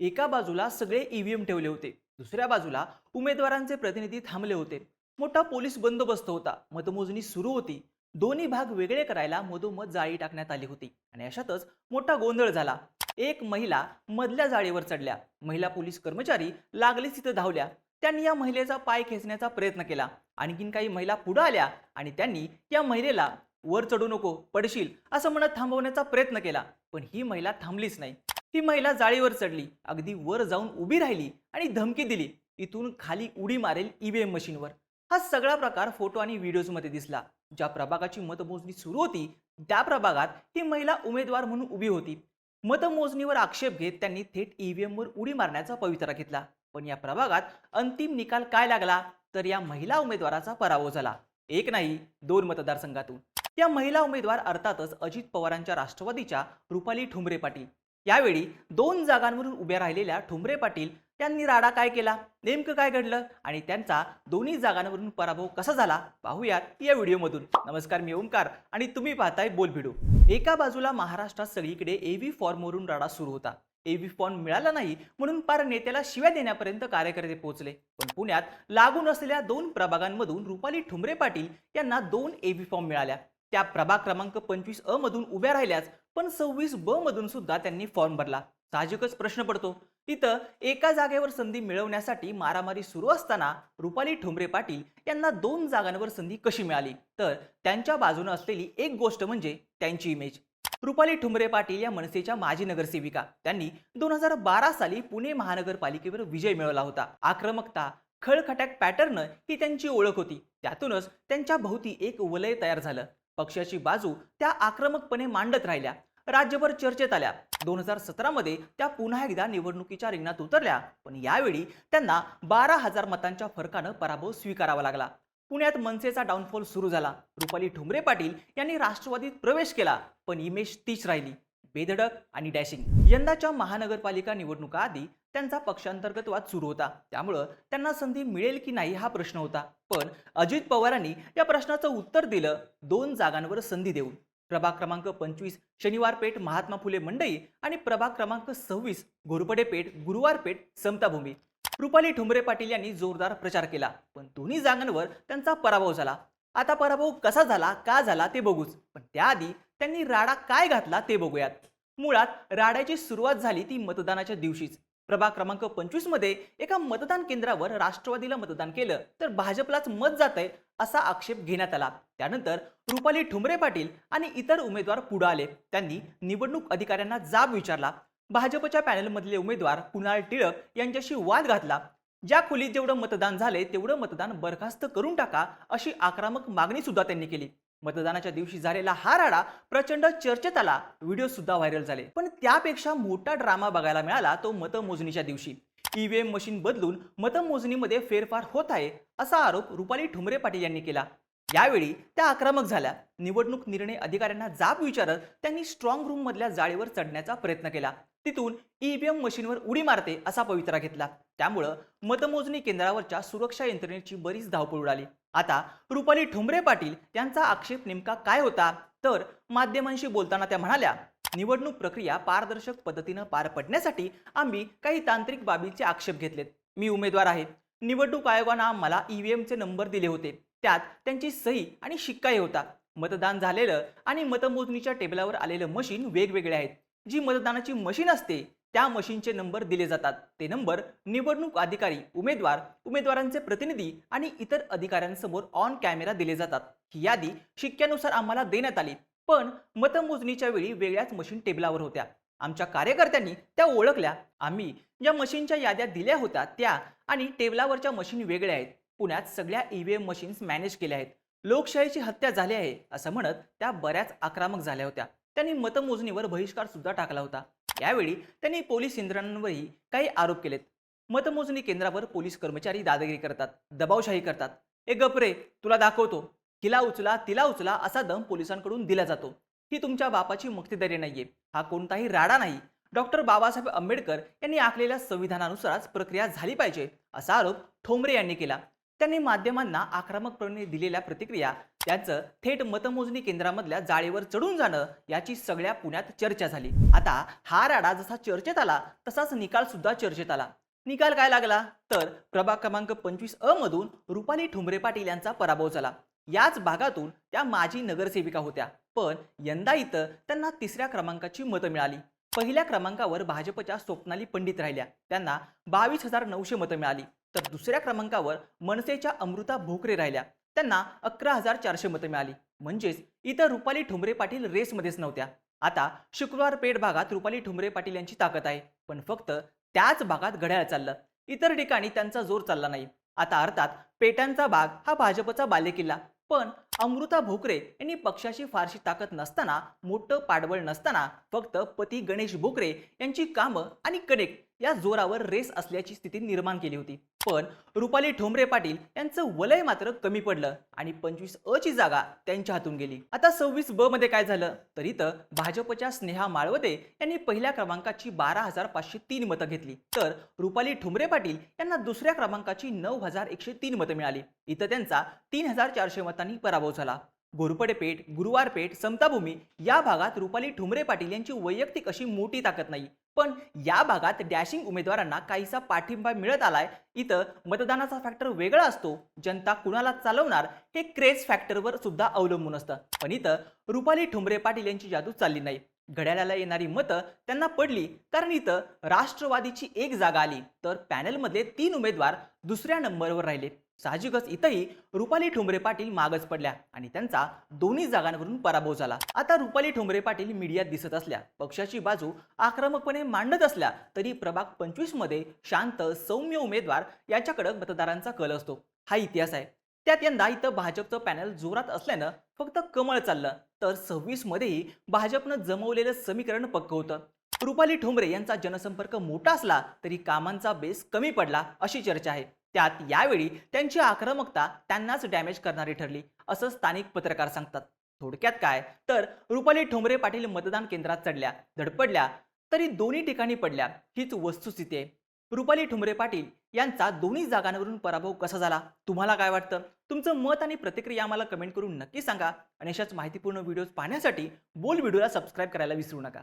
एका बाजूला सगळे ईव्हीएम ठेवले होते. दुसऱ्या बाजूला उमेदवारांचे प्रतिनिधी थांबले होते. मोठा पोलीस बंदोबस्त होता. मतमोजणी सुरू होती. दोन्ही भाग वेगळे करायला मधोमध जाळी टाकण्यात आली होती. आणि अशातच मोठा गोंधळ झाला. एक महिला मधल्या जाळीवर चढल्या. महिला पोलीस कर्मचारी लागलीच तिथं धावल्या. त्यांनी या महिलेचा पाय खेचण्याचा प्रयत्न केला. आणखीन काही महिला पुढे आल्या आणि त्यांनी या महिलेला वर चढू नको पडशील असं म्हणत थांबवण्याचा प्रयत्न केला. पण ही महिला थांबलीच नाही. ही महिला जाळीवर चढली. अगदी वर जाऊन उभी राहिली आणि धमकी दिली. इथून खाली उडी मारेल ईव्हीएम मशीनवर. हा सगळा प्रकार फोटो आणि व्हिडिओजमध्ये दिसला. ज्या प्रभागाची मतमोजणी सुरू होती त्या प्रभागात ही महिला उमेदवार म्हणून उभी होती. मतमोजणीवर आक्षेप घेत त्यांनी थेट ईव्हीएमवर उडी मारण्याचा पवित्रा घेतला. पण या प्रभागात अंतिम निकाल काय लागला? तर या महिला उमेदवाराचा पराभव झाला. एक नाही दोन मतदारसंघातून. या महिला उमेदवार अर्थातच अजित पवारांच्या राष्ट्रवादीच्या रुपाली ठुमरे पाटील. यावेळी दोन जागांवरून उभ्या राहिलेल्या ठुमरे पाटील त्यांनी राडा काय केला? नेमकं काय घडलं? आणि त्यांचा दोन्ही जागांवरून पराभव कसा झाला? पाहूयात या व्हिडिओमधून. नमस्कार मी ओंकार आणि तुम्ही पाहताय बोल भिडो एका बाजूला महाराष्ट्रात सगळीकडे एव्ही फॉर्मवरून राडा सुरू होता. एव्ही फॉर्म मिळाला नाही म्हणून पार नेत्याला शिव्या देण्यापर्यंत कार्यकर्ते पोहोचले. पण पुण्यात लागून असलेल्या दोन प्रभागांमधून रुपाली ठुमरे पाटील यांना दोन एव्ही फॉर्म मिळाल्या. त्या प्रभाग क्रमांक पंचवीस अ मधून उभ्या राहिल्यास पण सव्वीस ब मधून सुद्धा त्यांनी फॉर्म भरला. साहजिकच प्रश्न पडतो. तिथं एका जागेवर संधी मिळवण्यासाठी मारामारी सुरू असताना रुपाली ठुमरे पाटील यांना दोन जागांवर संधी कशी मिळाली? तर त्यांच्या बाजूने असलेली एक गोष्ट म्हणजे त्यांची इमेज रुपाली ठुमरे पाटील या मनसेच्या माजी नगरसेविका. त्यांनी दोन हजार बारा साली पुणे महानगरपालिकेवर विजय मिळवला होता. आक्रमकता खळखट्याक पॅटर्न ही त्यांची ओळख होती. त्यातूनच त्यांच्या भोवती एक वलय तयार झालं. पक्षाची बाजू त्या आक्रमकपणे मांडत राहिल्या. राज्यभर चर्चेत आल्या. दोन हजार सतरामध्ये त्या पुन्हा एकदा निवडणुकीच्या रिंगणात उतरल्या. पण यावेळी त्यांना बारा हजार मतांच्या फरकानं पराभव स्वीकारावा लागला. पुण्यात मनसेचा डाऊनफॉल सुरू झाला. रुपाली ठुमरे पाटील यांनी राष्ट्रवादीत प्रवेश केला पण इमेज तीच राहिली. बेधडक आणि डॅशिंग. यंदाच्या महानगरपालिका निवडणुका आधी त्यांचा पक्षांतर्गत वाद सुरू होता. त्यामुळं त्यांना संधी मिळेल की नाही हा प्रश्न होता. पण अजित पवारांनी या प्रश्नाचं उत्तर दिलं दोन जागांवर संधी देऊन. प्रभाग क्रमांक पंचवीस शनिवार पेठ महात्मा फुले मंडई आणि प्रभाग क्रमांक सव्वीस घोरपडे पेठ गुरुवार पेठ समताभूमी. रुपाली ठुमरे पाटील यांनी जोरदार प्रचार केला पण दोन्ही जागांवर त्यांचा पराभव झाला. आता पराभव कसा झाला का झाला ते बघूच पण त्याआधी त्यांनी राडा काय घातला ते बघूयात. मुळात राड्याची सुरुवात झाली ती मतदानाच्या दिवशीच. प्रभाग क्रमांक पंचवीसमध्ये एका मतदान केंद्रावर राष्ट्रवादीला मतदान केलं तर भाजपलाच मत जातंय असा आक्षेप घेण्यात आला. त्यानंतर रुपाली ठुमरे पाटील आणि इतर उमेदवार पुढे आले. त्यांनी निवडणूक अधिकाऱ्यांना जाब विचारला. भाजपच्या पॅनलमधले उमेदवार कुणाल टिळक यांच्याशी वाद घातला. ज्या खोलीत जेवढं मतदान झाले तेवढं मतदान बरखास्त करून टाका अशी आक्रमक मागणी सुद्धा त्यांनी केली. मतदानाच्या दिवशी झालेला हा राडा प्रचंड चर्चेत आला व्हिडिओ सुद्धा व्हायरल झाले. पण त्यापेक्षा मोठा ड्रामा बघायला मिळाला तो मतमोजणीच्या दिवशी. ईव्हीएम मशीन बदलून मतमोजणीमध्ये फेरफार होत आहे असा आरोप रुपाली ठुमरे पाटील यांनी केला. यावेळी त्या आक्रमक झाल्या. निवडणूक निर्णय अधिकाऱ्यांना जाब विचारत त्यांनी स्ट्रॉंग रूम मधल्या जाळीवर चढण्याचा प्रयत्न केला. तिथून ईव्हीएम मशीनवर उडी मारते असा पवित्रा घेतला. त्यामुळं मतमोजणी केंद्रावरच्या सुरक्षा यंत्रणेची बरीच धावपळ उडाली. आता रुपाली ठुमरे पाटील यांचा आक्षेप नेमका काय होता? तर माध्यमांशी बोलताना त्या म्हणाल्या निवडणूक प्रक्रिया पारदर्शक पद्धतीनं पार पडण्यासाठी आम्ही काही तांत्रिक बाबींचे आक्षेप घेतलेत. मी उमेदवार आहे. निवडणूक आयोगानं मला ईव्हीएमचे नंबर दिले होते. त्यात त्यांची सही आणि शिक्काही होता. मतदान झालेलं आणि मतमोजणीच्या टेबलावर आलेलं मशीन वेगवेगळे आहेत. जी मतदानाची मशीन असते त्या मशीनचे नंबर दिले जातात. ते नंबर निवडणूक अधिकारी उमेदवार उमेदवारांचे प्रतिनिधी आणि इतर अधिकाऱ्यांसमोर ऑन कॅमेरा दिले जातात. ही यादी शिक्क्यानुसार आम्हाला देण्यात आली पण मतमोजणीच्या वेळी वेगळ्याच मशीन टेबलावर होत्या. आमच्या कार्यकर्त्यांनी त्या ओळखल्या. आम्ही ज्या मशीनच्या याद्या दिल्या होत्या त्या आणि टेबलावरच्या मशीन वेगळ्या आहेत. पुण्यात सगळ्या ईव्हीएम मशीन्स मॅनेज केल्या आहेत. लोकशाहीची हत्या झाली आहे असं म्हणत त्या बऱ्याच आक्रमक झाल्या होत्या. त्यांनी मतमोजणीवर बहिष्कार सुद्धा टाकला होता. यावेळी त्यांनी पोलीस यंत्रणांवरही काही आरोप केलेत. मतमोजणी केंद्रावर पोलीस कर्मचारी दादागिरी करतात दबावशाही करतात. ए गपरे तुला दाखवतो. हिला उचला तिला उचला असा दम पोलिसांकडून दिला जातो. ही तुमच्या बापाची मक्तेदारी नाहीये. हा कोणताही राडा नाही. डॉक्टर बाबासाहेब आंबेडकर यांनी आखलेल्या संविधानानुसारच प्रक्रिया झाली पाहिजे असा आरोप ठोंबरे यांनी केला. त्यांनी माध्यमांना आक्रमकपणे दिलेल्या प्रतिक्रिया त्यांचं थेट मतमोजणी केंद्रामधल्या जाळीवर चढून जाणं याची सगळ्या पुण्यात चर्चा झाली. आता हा राडा जसा चर्चेत आला तसाच निकाल सुद्धा चर्चेत आला. निकाल काय लागला? तर प्रभाग क्रमांक पंचवीस अ मधून रुपाली ठुमरे पाटील यांचा पराभव झाला. याच भागातून त्या माजी नगरसेविका होत्या. पण यंदा इथं त्यांना तिसऱ्या क्रमांकाची मतं मिळाली. पहिल्या क्रमांकावर भाजपच्या स्वप्नाली पंडित राहिल्या. त्यांना बावीस हजार नऊशे मतं मिळाली. तर दुसऱ्या क्रमांकावर मनसेच्या अमृता भोकरे राहिल्या. त्यांना अकरा हजार चारशे मतं मिळाली. म्हणजेच इतर रुपाली ठुमरे पाटील रेसमध्येच नव्हत्या. आता शुक्रवार पेठ भागात रुपाली ठुमरे पाटील यांची ताकद आहे. पण फक्त त्याच भागात घड्याळ चाललं. इतर ठिकाणी त्यांचा जोर चालला नाही. आता अर्थात पेटांचा भाग हा भाजपचा बालेकिल्ला. पण अमृता भोकरे यांनी पक्षाशी फारशी ताकद नसताना मोठं पाठबळ नसताना फक्त पती गणेश भोकरे यांची कामं आणि कनेक्ट या जोरावर रेस असल्याची स्थिती निर्माण केली होती. पण रुपाली ठोंबरे पाटील यांचं वलय मात्र कमी पडलं आणि पंचवीस अ ची जागा त्यांच्या हातून गेली. आता सव्वीस ब मध्ये काय झालं? तर इथं भाजपच्या स्नेहा माळवदे यांनी पहिल्या क्रमांकाची बारा हजार पाचशे तीन मतं घेतली. तर रुपाली ठुमरे पाटील यांना दुसऱ्या क्रमांकाची नऊ हजार एकशे तीन मतं मिळाली. इथं त्यांचा तीन हजार चारशे मतांनी पराभव झाला. घोरपडेपेठ गुरुवारपेठ समताभूमी या भागात रुपाली ठुमरे पाटील यांची वैयक्तिक अशी मोठी ताकद नाही. पण या भागात डॅशिंग उमेदवारांना काहीसा पाठिंबा मिळत आलाय. इथं मतदानाचा फॅक्टर वेगळा असतो. जनता कुणाला चालवणार हे क्रेज फॅक्टरवर सुद्धा अवलंबून असतं. पण इथं रुपाली ठुमरे पाटील यांची जादू चालली नाही. घड्याळाला येणारी मतं त्यांना पडली. कारण इथं राष्ट्रवादीची एक जागा आली. तर पॅनलमधले तीन उमेदवार दुसऱ्या नंबरवर राहिले. साहजिकच इथंही रुपाली ठोंबरे पाटील मागच पडल्या आणि त्यांचा दोन्ही जागांवरून पराभव झाला. आता रुपाली ठोंबरे पाटील मीडियात दिसत असल्या पक्षाची बाजू आक्रमकपणे मांडत असल्या तरी प्रभाग पंचवीसमध्ये शांत सौम्य उमेदवार याच्याकडे मतदारांचा कल असतो. हा इतिहास आहे. त्यात यंदा इथं भाजपचं पॅनल जोरात असल्यानं फक्त कमळ चाललं. तर सव्वीस मध्येही भाजपनं जमवलेलं समीकरण पक्क होतं. रुपाली ठोंबरे यांचा जनसंपर्क मोठा असला तरी कामांचा बेस कमी पडला अशी चर्चा आहे. त्यात यावेळी त्यांची आक्रमकता त्यांनाच डॅमेज करणारी ठरली असं स्थानिक पत्रकार सांगतात. थोडक्यात काय? तर रुपाली ठोंबरे पाटील मतदान केंद्रात चढल्या धडपडल्या तरी दोन्ही ठिकाणी पडल्या. हीच वस्तुस्थिती आहे. रुपाली ठुमरे पाटील यांचा दोन्ही जागांवरून पराभव कसा झाला? तुम्हाला काय वाटतं? तुमचं मत आणि प्रतिक्रिया आम्हाला कमेंट करून नक्की सांगा. आणि अशाच माहितीपूर्ण व्हिडिओज पाहण्यासाठी बोल व्हिडिओला सबस्क्राईब करायला विसरू नका.